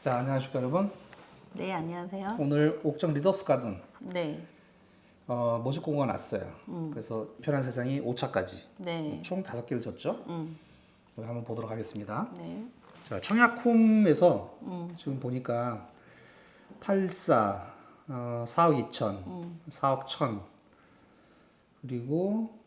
자, 안녕하십니까 여러분. 네, 안녕하세요. 오늘 옥정 리더스 가든 네, 어, 모집 공고가 났어요. 그래서 편한 세상이 5차까지 네, 총 5개를 줬죠. 음, 우리 한번 보도록 하겠습니다. 네, 자, 청약홈에서 음, 지금 보니까 84, 어, 4억 2천, 음. 4억 1천, 그리고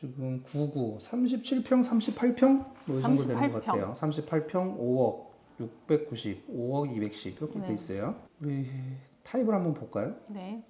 지금 99, 37평, 38평 뭐이 정도 되는 것 38평. 같아요. 38평 5억 690, 5억 210 이렇게 돼 네. 있어요. 우리 타입을 한번 볼까요? 네,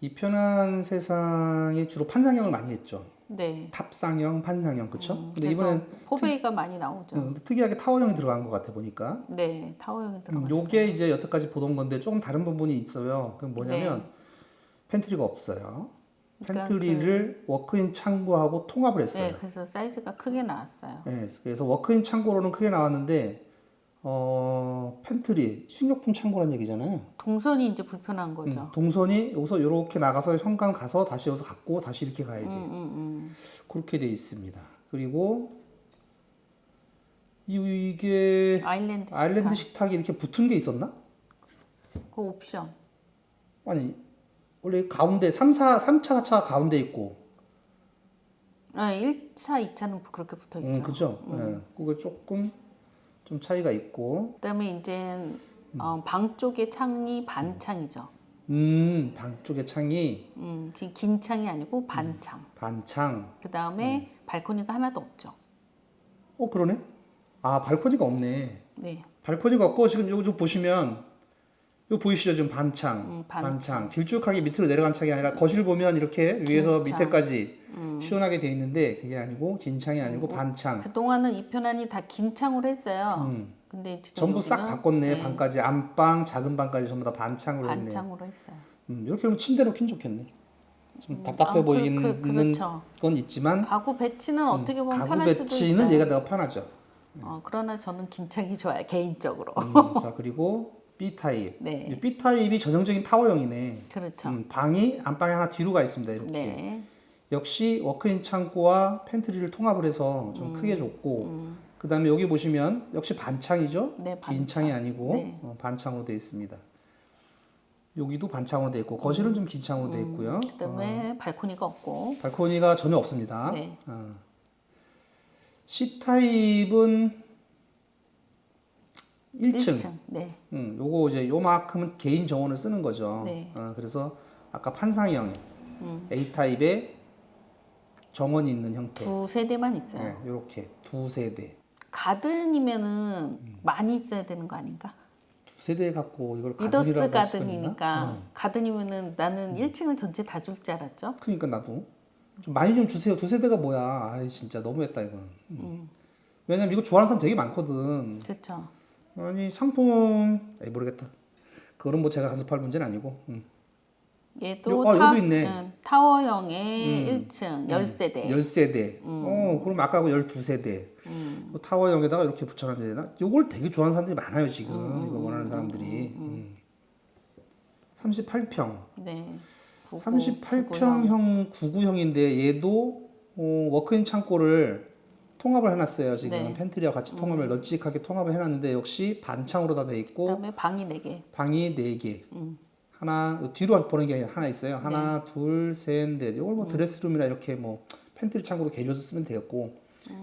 이 편한 세상이 주로 판상형을 많이 했죠. 네. 탑상형, 판상형, 그쵸? 음, 근데 이번엔 포베이가 많이 나오죠. 음, 특이하게 타워형이 들어간 것 같아 보니까. 네, 타워형이 음, 들어갔어요. 요게 이제 여태까지 보던 건데 조금 다른 부분이 있어요. 그건 뭐냐면 네. 팬트리가 없어요. 그러니까 팬트리를 워크인 창고하고 통합을 했어요. 네, 그래서 사이즈가 크게 나왔어요. 네, 그래서 워크인 창고로는 크게 나왔는데 어, 팬트리 식료품 창고란 얘기잖아요. 동선이 이제 불편한 음, 거죠. 동선이 여기서 이렇게 나가서 현관 가서 다시 여기서 갖고 다시 이렇게 가야 돼. 음, 음, 음. 그렇게 돼 있습니다. 그리고 이- 이게 아일랜드 식탁. 아일랜드 식탁이 이렇게 붙은 게 있었나? 그 옵션. 아니 원래 가운데 3, 4, 3차, 4차 가운데 있고 네, 1차, 2차는 그렇게 붙어 있죠. 음, 그죠? 예, 그거 조금 좀 차이가 있고 그다음에 이제 어, 방 쪽에 창이 반창이죠. 음, 방 쪽에 창이 음, 긴- 긴 창이 아니고 반창. 반창 그 다음에 발코니가 하나도 없죠. 어 그러네? 아 발코니가 없네 네, 발코니가 없고 지금 요거 좀 보시면 요 보이시죠? 지금 반창 음, 반창, 반창. 길쭉하게 밑으로 내려간 창이 아니라 거실 보면 이렇게 위에서 긴 창. 밑에까지 음. 시원하게 돼 있는데 그게 아니고 긴 창이 아니고 반창 그 동안은 이 편안이 다 긴 창으로 했어요. 음. 근데 지금 전부 싹 여기는 바꿨네 네, 방까지 안방 작은 방까지 전부 다 반창으로 했네 반창으로 했어요. 음, 이렇게 하면 침대 놓긴 좋겠네 좀 음, 답답해 아, 보이는 그, 그, 그렇죠. 건 있지만 가구 배치는 어떻게 보면 음, 가구 편할 수도 배치는 있어요. 얘가 더 편하죠 어, 그러나 저는 긴 창이 좋아요 개인적으로. 음, 자 그리고 B 타입. 네, 이 B 타입이 전형적인 타워형이네. 그렇죠. 음, 방이 안방에 하나 뒤로 가 있습니다 이렇게. 네, 역시 워크인 창고와 팬트리를 통합을 해서 좀 크게 줬고 그 다음에 여기 보시면 역시 반창이죠? 네긴 반창. 창이 아니고 네. 어, 반창으로 되어 있습니다. 여기도 반창으로 되어 있고 거실은 좀 긴 창으로 되어 있고요. 그다음에 발코니가 없고. 발코니가 전혀 없습니다. 네, 어. C 타입은 1층. 1층. 네, 음, 요거 이제 요만큼은 개인 정원을 쓰는 거죠. 네. 어, 그래서 아까 판상형 음. A 타입에 정원이 있는 형태. 두 세대만 있어요. 네, 요렇게 두 세대. 가든이면은 음. 많이 있어야 되는 거 아닌가? 두 세대 갖고 이걸 리더스 가든이라고 할 수가 있나? 가든이니까 어. 가든이면은 나는 1층을 전체 다 줄 줄 알았죠. 그러니까 나도 좀 많이 좀 주세요. 두 세대가 뭐야? 아, 진짜 너무했다 이거는. 음. 왜냐면 이거 좋아하는 사람 되게 많거든. 그렇죠. 아니 상품, 에 모르겠다. 그거는 뭐 제가 간섭할 문제는 아니고. 음. 얘도 요- 어, 타, 여기도 있네. 응, 타워형의 음. 1층 10세대. 10세대. 어, 그럼 아까하고 12세대. 음. 뭐 타워형에다가 이렇게 붙여놔야 되나? 요걸 되게 좋아하는 사람들이 많아요, 지금. 음, 이거 원하는 사람들이. 음. 38평. 네. 99, 38평형 99형인데 얘도 어, 워크인 창고를 통합을 해놨어요. 지금 네. 팬트리와 같이 통합을 널찍하게 통합을 해놨는데 역시 반창으로 다 돼 있고 그다음에 방이 4개. 방이 4개. 음. 하나 뒤로 보는 게 하나 있어요. 하나, 네. 둘, 셋, 넷. 이걸 음. 뭐 드레스룸이나 이렇게 뭐 팬트리 창고로 개조해서 쓰면 되겠고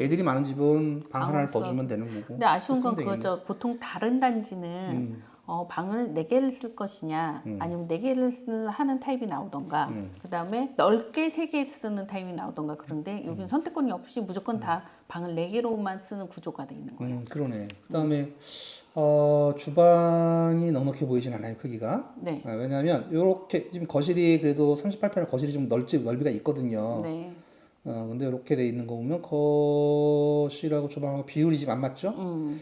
애들이 많은 집은 방 음. 방을 하나를 더 주면 되는 거고. 근데 아쉬운 건 쓰면 그거죠. 보통 다른 단지는 음. 어, 방을 4개를 쓸 것이냐 아니면 4개를 쓰- 하는 타입이 나오던가 음. 그 다음에 넓게 3개 쓰는 타입이 나오던가 그런데 음. 여기는 선택권이 없이 무조건 다 방을 4개로만 쓰는 구조가 돼 있는 거예요. 음, 그러네. 그 다음에 어, 주방이 넉넉해 보이진 않아요 크기가. 네. 아, 왜냐하면 이렇게 지금 거실이 그래도 38평 거실이 좀 넓지 넓이가 있거든요. 네. 어, 근데 이렇게 돼 있는 거 보면 거실하고 주방하고 비율이 지금 안 맞죠? 음.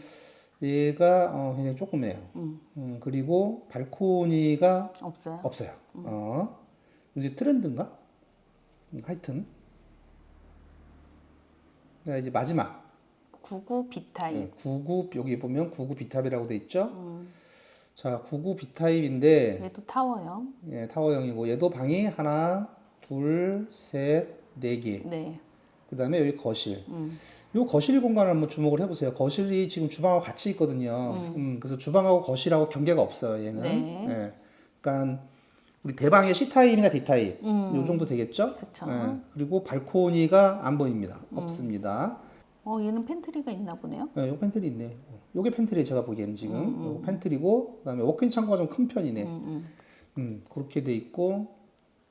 얘가 어, 굉장히 조그매요. 음. 음, 그리고 발코니가 없어요. 없어요. 어, 이제 트렌드인가? 음, 하여튼. 자, 이제 마지막. 99 비타입. 네, 99 여기 보면 99 비탑이라고 돼 있죠. 음. 자, 99 비타입인데 얘도 타워형. 예, 타워형이고 얘도 방이 하나, 둘, 셋, 네 개. 네. 그다음에 여기 거실. 음. 요 거실 공간을 한번 주목을 해보세요. 거실이 지금 주방하고 같이 있거든요. 음, 그래서 주방하고 거실하고 경계가 없어요. 얘는. 네. 예. 그러니까 우리 대방의 C 타입이나 D 타입 음. 요 정도 되겠죠? 그쵸. 예. 그리고 발코니가 안 보입니다. 없습니다. 어, 얘는 팬트리가 있나 보네요. 예, 요 팬트리 있네. 요게 팬트리 제가 보기에는 지금 음, 요 팬트리고 그다음에 워크인 창고가 좀 큰 편이네. 음, 음. 음, 그렇게 돼 있고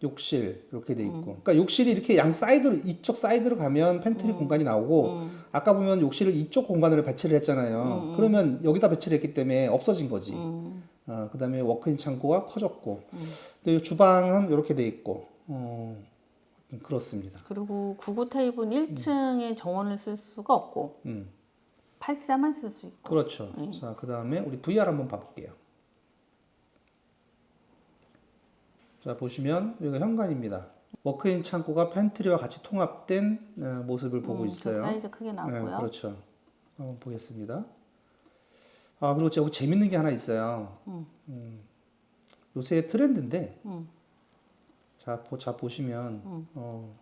욕실 이렇게 돼 음. 있고. 그러니까 욕실이 이렇게 양 사이드로 이쪽 사이드로 가면 팬트리 음. 공간이 나오고 아까 보면 욕실을 이쪽 공간으로 배치를 했잖아요. 그러면 여기다 배치를 했기 때문에 없어진 거지. 음. 어, 그다음에 워크인 창고가 커졌고. 근데 이 주방은 이렇게 돼 있고. 어, 그렇습니다. 그리고 99 타입은 1층에 정원을 쓸 수가 없고 음. 84만 쓸 수 있고. 그렇죠. 네. 자, 그다음에 우리 VR 한번 봐 볼게요. 자, 보시면 여기가 현관입니다. 워크인 창고가 팬트리와 같이 통합된 어, 모습을 보고 음, 있어요. 그 사이즈 크게 나왔고요. 네, 그렇죠. 한번 보겠습니다. 아 그리고 여기 재밌는 게 하나 있어요. 음, 요새 트렌드인데, 음. 자, 보, 자 보시면 어,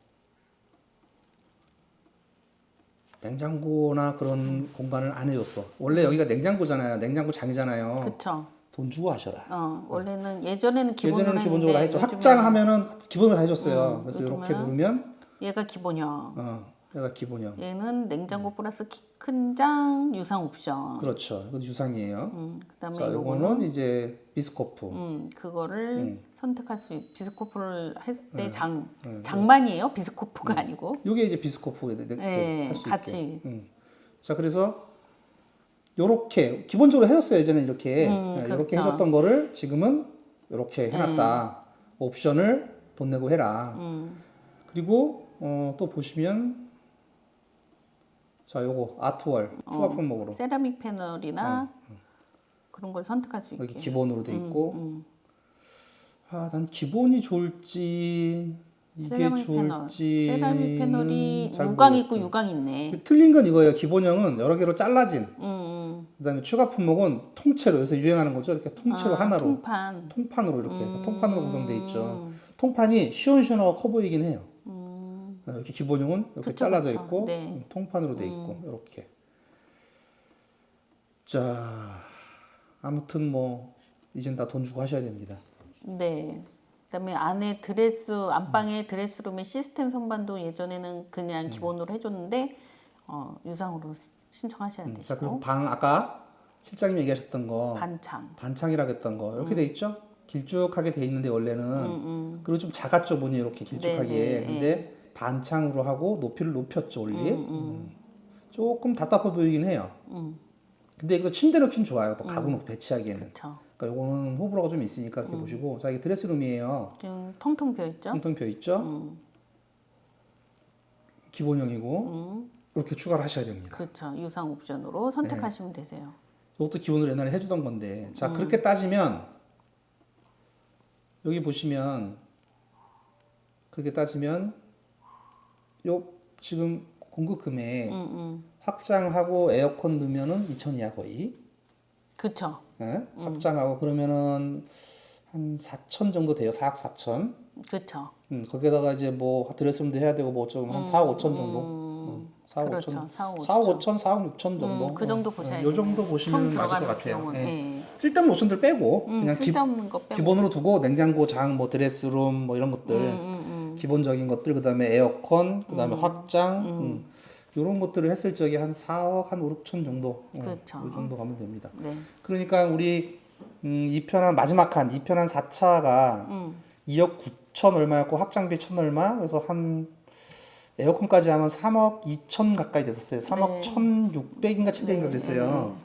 냉장고나 그런 공간을 안 해줬어. 원래 여기가 냉장고잖아요. 냉장고 장이잖아요. 그쵸. 돈 주고 하셔라. 어, 원래는 예전에는 기본으로 예전에는 기본적으로 다 했죠. 확장하면은 기본으로 다 해줬어요. 음, 그래서 이렇게 요즘에는 누르면 얘가 기본형. 어, 얘가 기본형. 얘는 냉장고 플러스 키 큰 장 유상 옵션. 그렇죠. 이거 유상이에요. 음, 그다음에 자, 요거는 요거는 이제 비스코프. 음, 그거를 선택할 수 있, 비스코프를 했을 네. 때장 장만이에요. 비스코프가 아니고. 요게 이제 비스코프 네, 할수 같이. 있게. 음. 자, 그래서 요렇게 기본적으로 해줬어요. 예전에 이렇게 음, 네, 이렇게 그렇죠. 해줬던 거를 지금은 이렇게 해놨다. 옵션을 돈 내고 해라. 음, 그리고 어, 또 보시면 자, 요거 아트월 추가 어. 품목으로 세라믹 패널이나 그런 걸 선택할 수 있게. 여기 기본으로 돼 있고 음, 아, 난 기본이 좋을지 이게. 좋을지 세라믹 패널이 잘 무광. 있고 유광 있네. 틀린 건 이거예요. 기본형은 여러 개로 잘라진. 음, 음. 그다음에 추가 품목은 통째로 요새 유행하는 거죠. 이렇게 통째로 아, 하나로 통판. 통판으로 이렇게 음. 통판으로 구성돼 있죠. 통판이 시원시원하고 커 보이긴 해요. 음, 어, 이렇게 기본형은 이렇게 그쵸, 잘라져 그쵸. 있고 네. 음, 통판으로 돼 있고 이렇게. 자, 아무튼 뭐 이젠 다 돈 주고 하셔야 됩니다. 네. 그다음에 안에 드레스 안방에 드레스룸에 시스템 선반도 예전에는 그냥 기본으로 해줬는데 어, 유상으로 신청하셔야 음, 자 되시고. 그리고 방 아까 실장님 얘기하셨던 거. 반창. 반창이라 했던 거. 이렇게 돼 있죠? 길쭉하게 돼 있는데 원래는. 음, 음. 그리고 좀 작았죠 문이 이렇게 길쭉하게. 네, 네, 근데 반창으로 하고 높이를 높였죠 원래. 음, 음. 음. 조금 답답해 보이긴 해요. 음, 근데 이거 침대 놓기는 좋아요. 또 가구 놓고 배치하기에는. 그렇죠. 그러니까 요거는 호불호가 좀 있으니까 음. 이렇게 보시고 자 이게 드레스룸이에요 지금 텅텅 비어 있죠. 텅텅 비어 있죠 음, 기본형이고 음, 이렇게 추가를 하셔야 됩니다 그렇죠. 유상 옵션으로 선택하시면 네. 되세요. 이것도 기본으로 옛날에 해주던 건데 자 음. 그렇게 따지면 여기 보시면 그렇게 따지면 요 지금 공급 금액 음, 음. 확장하고 에어컨 넣으면은 2천이야 거의 그렇죠. 예? 확장하고 그러면은 한 4천 정도 돼요 4억 4천 그렇죠. 음, 거기에다가 이제 뭐 드레스룸도 해야 되고 뭐좀한 4억 5천 정도 음, 4억 그렇죠. 5천 4억 5천. 4억 5천 4억 6천 정도 음, 그 정도 어, 보셔야 요 정도 총 보시면 맞을 것 같아요 예. 예. 쓸데없는 5천들 빼고 음, 그냥 기. 기본으로 두고 냉장고, 장, 뭐 드레스룸 뭐 이런 것들 음, 음, 음. 기본적인 것들 그다음에 에어컨 그다음에 확장 음. 이런 것들을 했을 적에 한 4억 한 5, 6천 정도 어, 그렇죠. 이 정도 가면 됩니다. 네. 그러니까 우리 음, 2편 한 마지막 한 2편 한 4차가 음. 2억 9천 얼마였고 확장비 천 얼마 그래서 한 에어컨까지 하면 3억 2천 가까이 됐었어요. 3억 네. 1,600인가 700인가 그랬어요.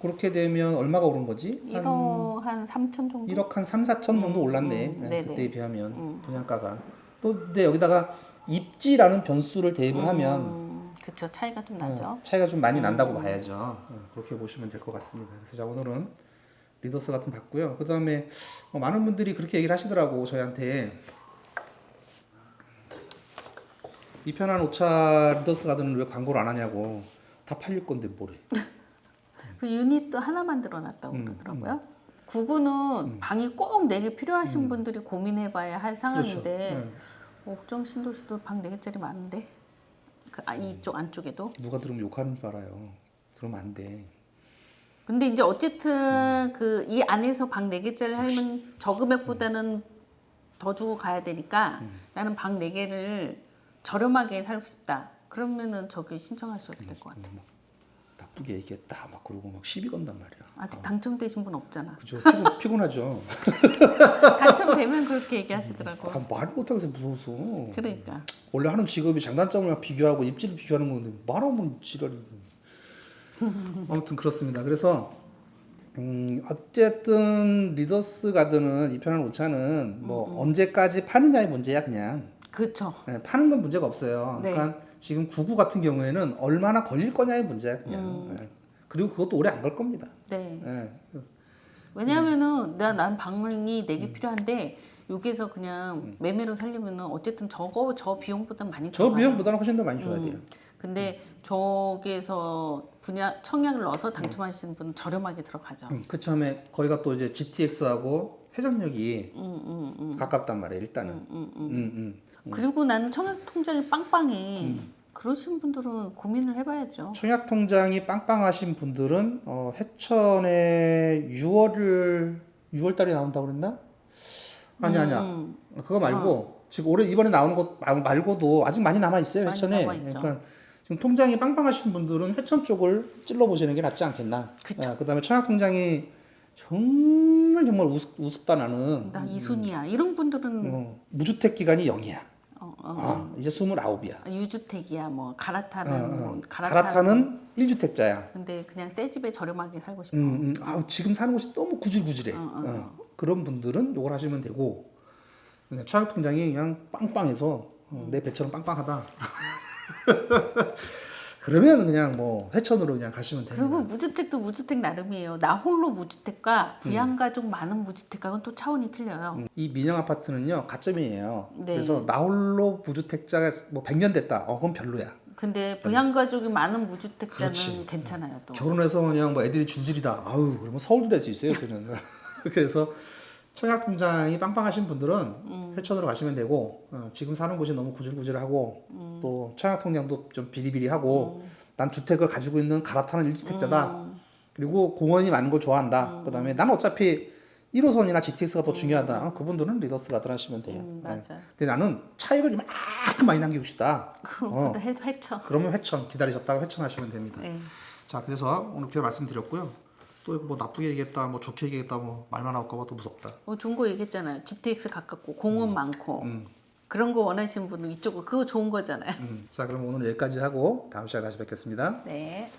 그렇게 되면 얼마가 오른 거지? 한 1억 한 3천 정도. 1억 한 3, 4천 정도 올랐네. 음, 네, 네네. 그때에 비하면 음. 분양가가. 또 근데 여기다가 입지라는 변수를 대입을 하면 음, 그쵸 차이가 좀 어, 나죠. 차이가 좀 많이 난다고 봐야죠. 어, 그렇게 보시면 될 것 같습니다. 그래서 자 오늘은 리더스 같은 봤고요. 그 다음에 많은 분들이 그렇게 얘기를 하시더라고 저희한테 이 편한 오차 리더스 가든은 왜 광고를 안 하냐고 다 팔릴 건데 뭐래. 그 유닛도 하나 만들어 놨다고 음, 그러더라고요. 구구는 방이 꼭 내게 필요하신 분들이 고민해봐야 할 상황인데 네. 옥정 신도시도 방 4개짜리 많은데 그, 아, 이쪽 안쪽에도. 누가 들으면 욕하는 줄 알아요. 그러면 안 돼. 근데 이제 어쨌든 그 이 안에서 방 4개짜리 하면 저 금액보다는 더 주고 가야 되니까 나는 방 4개를 저렴하게 살고 싶다. 그러면은 저기 신청할 수 있을 것 같아. 막 나쁘게 얘기했다 막 그러고 막 시비 건단 말이야. 아직 당첨되신 분 없잖아. 그죠? 피곤, 피곤하죠. 당첨되면 그렇게 얘기하시더라고. 아, 말 못하겠어 무서워서. 그러니까. 원래 하는 직업이 장단점을 막 비교하고 입지를 비교하는 건데 말하면 지랄이. 아무튼 그렇습니다. 그래서 음, 어쨌든 리더스 가드는 이 편한 오차는 뭐 언제까지 파느냐의 문제야 그냥. 그렇죠. 네, 파는 건 문제가 없어요. 네. 그러니까 지금 99 같은 경우에는 얼마나 걸릴 거냐의 문제야 그냥. 네. 그리고 그것도 오래 안걸 겁니다. 네. 네. 왜냐하면은 내가 난 방이 4개 필요한데 여기서 그냥 매매로 살려면은 어쨌든 저거 저 비용보다 많이 저 들어가요. 비용보다는 훨씬 더 많이 줘야 돼요. 근데 저기에서 분야 청약을 넣어서 당첨하시는 분은 저렴하게 들어가죠. 음, 그 처음에 거기가 또 이제 GTX하고 회전력이 음, 음, 가깝단 말이에요 일단은. 음, 음, 음. 음, 음. 그리고 나는 청약 통장이 빵빵해. 그러신 분들은 고민을 해봐야죠. 청약 통장이 빵빵하신 분들은 어, 해천에 6월을 6월 달에 나온다고 그랬나? 아니 아니야. 음, 그거 말고 지금 올해 이번에 나오는 것 말- 말고도 아직 많이 남아 있어요 많이 회천에. 남아있죠. 그러니까 지금 통장이 빵빵하신 분들은 회천 쪽을 찔러 보시는 게 낫지 않겠나. 그쵸. 아, 그다음에 청약 통장이 정말 정말 우습, 우습다 나는. 나 이순이야. 이런 분들은 어, 무주택 기간이 0이야. 어, 어, 아, 이제 29이야. 유주택이야. 뭐 갈아타는 어, 뭐 어. 갈아타는. 갈아타는 1주택자야. 근데 그냥 새 집에 저렴하게 살고 싶어. 음, 음. 아, 지금 사는 곳이 너무 구질구질해. 어, 어, 어, 그런 분들은 요걸 하시면 되고 그냥 청약 통장이 그냥 빵빵해서 어, 음. 내 배처럼 빵빵하다. 그러면 그냥 뭐 회천으로 그냥 가시면 돼요. 그리고 무주택도 무주택 나름이에요. 나 홀로 무주택과 부양가족 많은 무주택과는 또 차원이 틀려요. 음, 이 민영 아파트는요 가점이에요. 네. 그래서 나 홀로 무주택자가 뭐 100년 됐다. 어 그건 별로야. 근데 부양가족이 많은 무주택자는 그렇지. 괜찮아요. 또. 결혼해서 그냥 뭐 애들이 줄줄이다. 아유 그러면 서울도 될 수 있어요. 저는. 그래서 청약 통장이 빵빵하신 분들은 음. 회천으로 가시면 되고 어, 지금 사는 곳이 너무 구질구질하고 음. 또 청약 통장도 좀 비리비리하고 난 주택을 가지고 있는 갈아타는 1주택자다. 음. 그리고 공원이 많은 걸 좋아한다. 그다음에 난 어차피 1호선이나 GTX가 더 중요하다. 어, 그분들은 리더스 가드 하시면 돼요. 음, 네. 맞아요. 근데 나는 차익을 이만큼 많이 남기고 싶다. 그럼 해 회쳐. 그러면 회천 기다리셨다가 회천하시면 됩니다. 네. 자 그래서 오늘 그렇게 말씀드렸고요. 또 뭐 나쁘게 얘기했다, 뭐 좋게 얘기했다, 뭐 말만 나올까봐 또 무섭다. 뭐 좋은 거 얘기했잖아요. GTX 가깝고 공원 많고 음. 그런 거 원하시는 분은 이쪽은 그거 좋은 거잖아요. 음. 자 그럼 오늘 여기까지 하고 다음 시간에 다시 뵙겠습니다. 네.